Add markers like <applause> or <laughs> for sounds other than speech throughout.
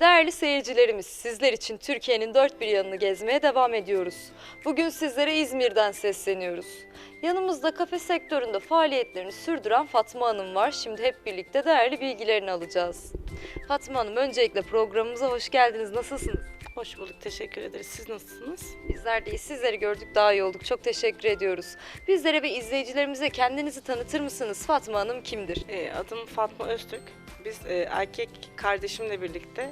Değerli seyircilerimiz, sizler için Türkiye'nin dört bir yanını gezmeye devam ediyoruz. Bugün sizlere İzmir'den sesleniyoruz. Yanımızda kafe sektöründe faaliyetlerini sürdüren Fatma Hanım var. Şimdi hep birlikte değerli bilgilerini alacağız. Fatma Hanım, öncelikle programımıza hoş geldiniz. Nasılsınız? Hoş bulduk, teşekkür ederiz. Siz nasılsınız? Bizler de iyi. Sizleri gördük daha iyi olduk. Çok teşekkür ediyoruz. Bizlere ve izleyicilerimize kendinizi tanıtır mısınız? Fatma Hanım kimdir? Ee, adım Fatma Öztürk. Biz e, erkek kardeşimle birlikte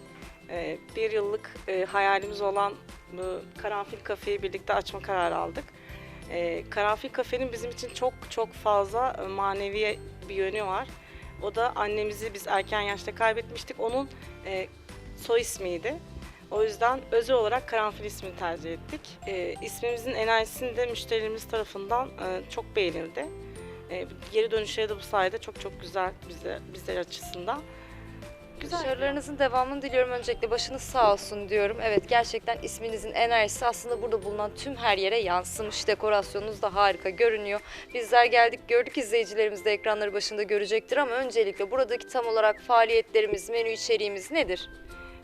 e, bir yıllık e, hayalimiz olan bu Karanfil Kafe'yi birlikte açma kararı aldık. E, Karanfil Kafe'nin bizim için çok çok fazla e, manevi bir yönü var. O da annemizi biz erken yaşta kaybetmiştik. Onun e, soy ismiydi. O yüzden özel olarak Karanfil ismini tercih ettik. E, ismimizin enerjisini de müşterilerimiz tarafından e, çok beğenildi. E, geri dönüşleri de bu sayede çok çok güzel bize bizler açısından. Güzel. Başarılarınızın devamını diliyorum. Öncelikle başınız sağ olsun diyorum. Evet gerçekten isminizin enerjisi aslında burada bulunan tüm her yere yansımış. Dekorasyonunuz da harika görünüyor. Bizler geldik gördük izleyicilerimiz de ekranları başında görecektir ama öncelikle buradaki tam olarak faaliyetlerimiz, menü içeriğimiz nedir?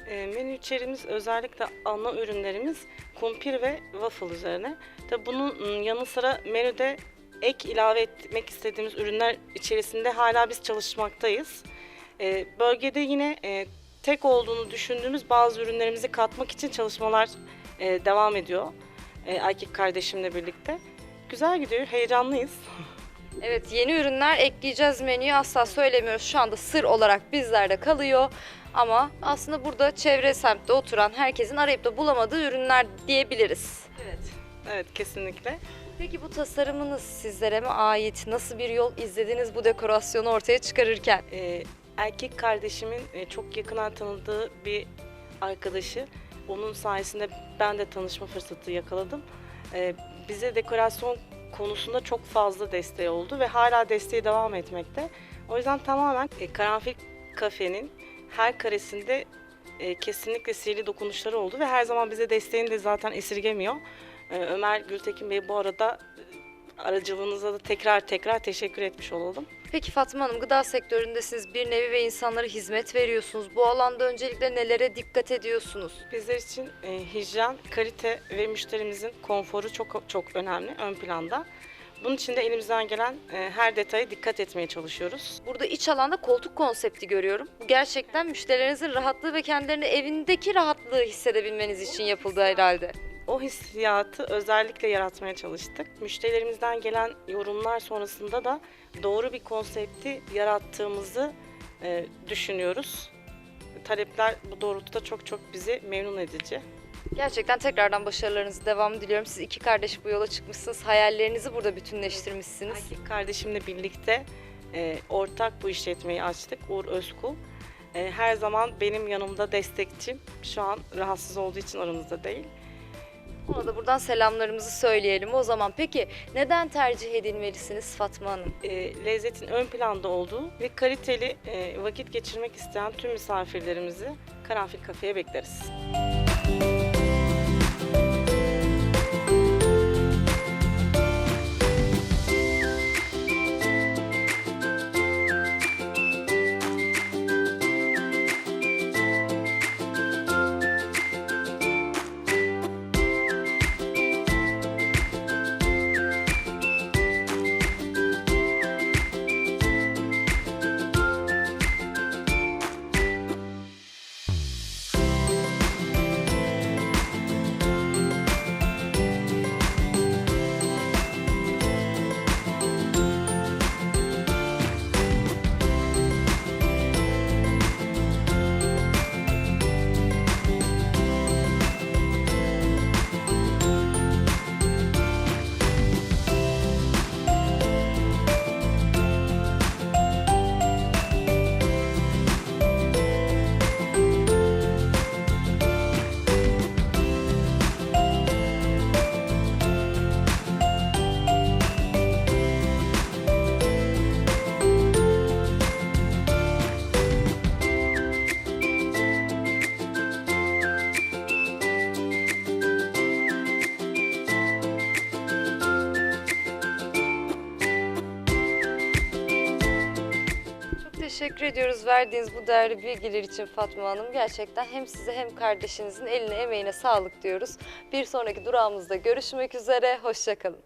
E, menü içeriğimiz özellikle ana ürünlerimiz kumpir ve waffle üzerine. Tabi bunun ım, yanı sıra menüde ek ilave etmek istediğimiz ürünler içerisinde hala biz çalışmaktayız. E, bölgede yine e, tek olduğunu düşündüğümüz bazı ürünlerimizi katmak için çalışmalar e, devam ediyor. E, erkek kardeşimle birlikte. Güzel gidiyor, heyecanlıyız. <laughs> Evet yeni ürünler ekleyeceğiz menüye asla söylemiyoruz. Şu anda sır olarak bizlerde kalıyor. Ama aslında burada çevre semtte oturan herkesin arayıp da bulamadığı ürünler diyebiliriz. Evet. Evet, kesinlikle. Peki bu tasarımınız sizlere mi ait? Nasıl bir yol izlediniz bu dekorasyonu ortaya çıkarırken? Ee, erkek kardeşimin e, çok yakından tanıdığı bir arkadaşı. Onun sayesinde ben de tanışma fırsatı yakaladım. Ee, bize dekorasyon konusunda çok fazla desteği oldu ve hala desteği devam etmekte. O yüzden tamamen e, Karanfil Kafe'nin her karesinde e, kesinlikle sihirli dokunuşları oldu ve her zaman bize desteğini de zaten esirgemiyor. Ömer Gültekin Bey bu arada e, aracılığınıza da tekrar tekrar teşekkür etmiş olalım. Peki Fatma Hanım gıda sektöründesiniz. Bir nevi ve insanlara hizmet veriyorsunuz. Bu alanda öncelikle nelere dikkat ediyorsunuz? Bizler için e, hijyen, kalite ve müşterimizin konforu çok çok önemli ön planda. Bunun için de elimizden gelen e, her detaya dikkat etmeye çalışıyoruz. Burada iç alanda koltuk konsepti görüyorum. Bu gerçekten müşterilerinizin rahatlığı ve kendilerini evindeki rahatlığı hissedebilmeniz için yapıldı herhalde. O hissiyatı özellikle yaratmaya çalıştık. Müşterilerimizden gelen yorumlar sonrasında da doğru bir konsepti yarattığımızı e, düşünüyoruz. Talepler bu doğrultuda çok çok bizi memnun edici. Gerçekten tekrardan başarılarınızı devam diliyorum. Siz iki kardeş bu yola çıkmışsınız. Hayallerinizi burada bütünleştirmişsiniz. Erkek kardeşimle birlikte e, ortak bu işletmeyi açtık. Uğur Özkul. E, her zaman benim yanımda destekçim. Şu an rahatsız olduğu için aramızda değil. Ona da buradan selamlarımızı söyleyelim. O zaman peki neden tercih edilmelisiniz Fatma Hanım? E, lezzetin ön planda olduğu ve kaliteli e, vakit geçirmek isteyen tüm misafirlerimizi Karanfil Kafe'ye bekleriz. Teşekkür ediyoruz verdiğiniz bu değerli bilgiler için Fatma Hanım. Gerçekten hem size hem kardeşinizin eline emeğine sağlık diyoruz. Bir sonraki durağımızda görüşmek üzere. Hoşçakalın.